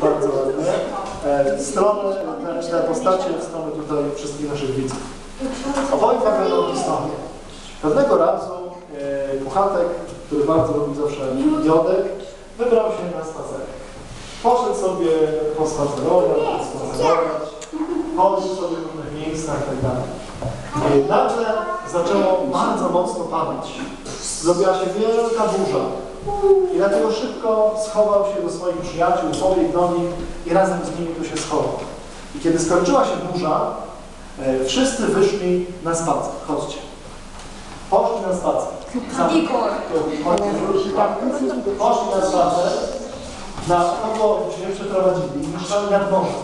Bardzo ładnie. E, Strony, te postacie, strony tutaj wszystkich naszych widzów. Wam jedną historię. Pewnego razu e, Puchatek, który bardzo lubi zawsze miodek, wybrał się na spacerek. Poszedł sobie pospacerować, pospacerować, chodził sobie w różnych miejscach itd. I nagle zaczęło bardzo mocno padać. Zrobiła się wielka burza. I dlatego szybko schował się do swoich przyjaciół, pobiegł do nich i razem z nimi tu się schował. I kiedy skończyła się burza, e, wszyscy wyszli na spacer. Chodźcie. Poszli na spacer. Igor. Poszli na spacer. Na kogo się przeprowadzili. Mieszkali nad morzem.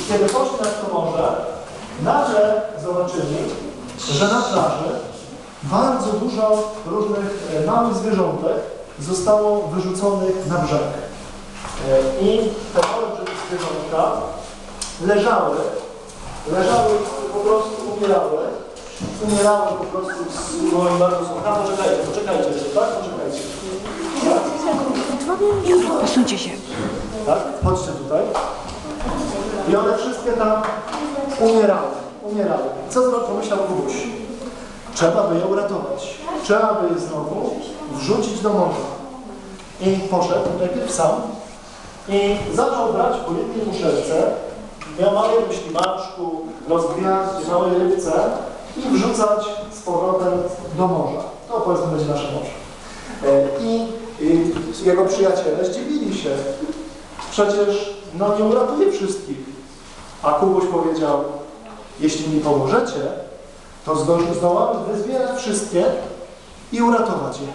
I kiedy poszli nad to morze, nagle zobaczyli, że na plaży bardzo dużo różnych e, małych zwierzątek zostało wyrzuconych na brzeg. E, I te małe zwierzątka leżały, leżały po prostu umierały, umierały po prostu z moim bardzo słucham. Poczekajcie, poczekajcie jeszcze, tak? Poczekajcie. Posuńcie się. Tak? Chodźcie tutaj. I one wszystkie tam umierały, umierały. Co zro- pomyślał Kubuś? Trzeba by je uratować. Trzeba by je znowu wrzucić do morza. I poszedł najpierw sam i zaczął brać po jednej muszelce, miał małej ślimaczku, rozgwiazd, małej rybce i wrzucać z powrotem do morza. To powiedzmy będzie nasze morze. E, I, I jego przyjaciele zdziwili się. Przecież no nie uratuje wszystkich. A Kubuś powiedział, jeśli mi pomożecie, to zdo- zdołamy wyzbierać wszystkie i uratować je.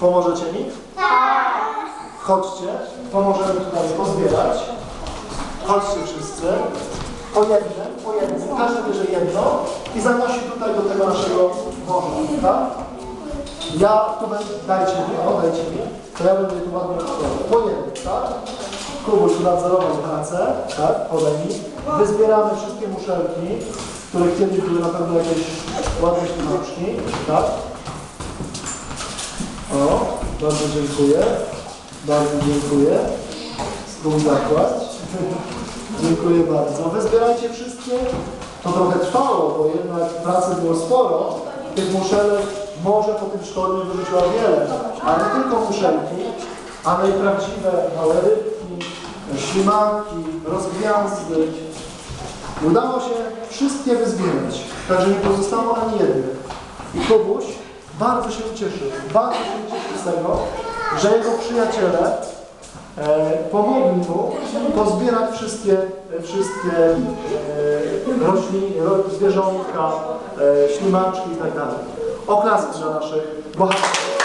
Pomożecie mi? Chodźcie, pomożemy tutaj pozbierać. Chodźcie wszyscy. Po jednym, po jednym. Każdy bierze jedno i zanosi tutaj do tego naszego morza. Tak? Ja tu będę, dajcie mi, o dajcie mi, to ja będę tu ładnie rozkładał. Po jednym, tak? Kubuś nadzorować pracę, tak? Podaj mi. Wyzbieramy wszystkie muszelki, które kiedyś były na pewno jakieś ładne ślimaczki, tak? O, bardzo dziękuję. Bardzo dziękuję. Swój zakład. dziękuję bardzo. Wyzbierajcie wszystkie. To trochę trwało, bo jednak pracy było sporo. Tych muszelek może po tym szkoleniu wyrzuciła wiele, ale nie tylko muszelki, ale i prawdziwe małe rybki, ślimaki, rozgwiazdy. Udało się wszystkie wyzbierać, także nie pozostało ani jednej. I Kubuś bardzo się ucieszył, bardzo się ucieszył z tego, że jego przyjaciele e, pomogli mu pozbierać wszystkie, wszystkie e, rośliny, ro- zwierzątka, e, ślimaczki i tak. Oklaski dla naszych bohaterów.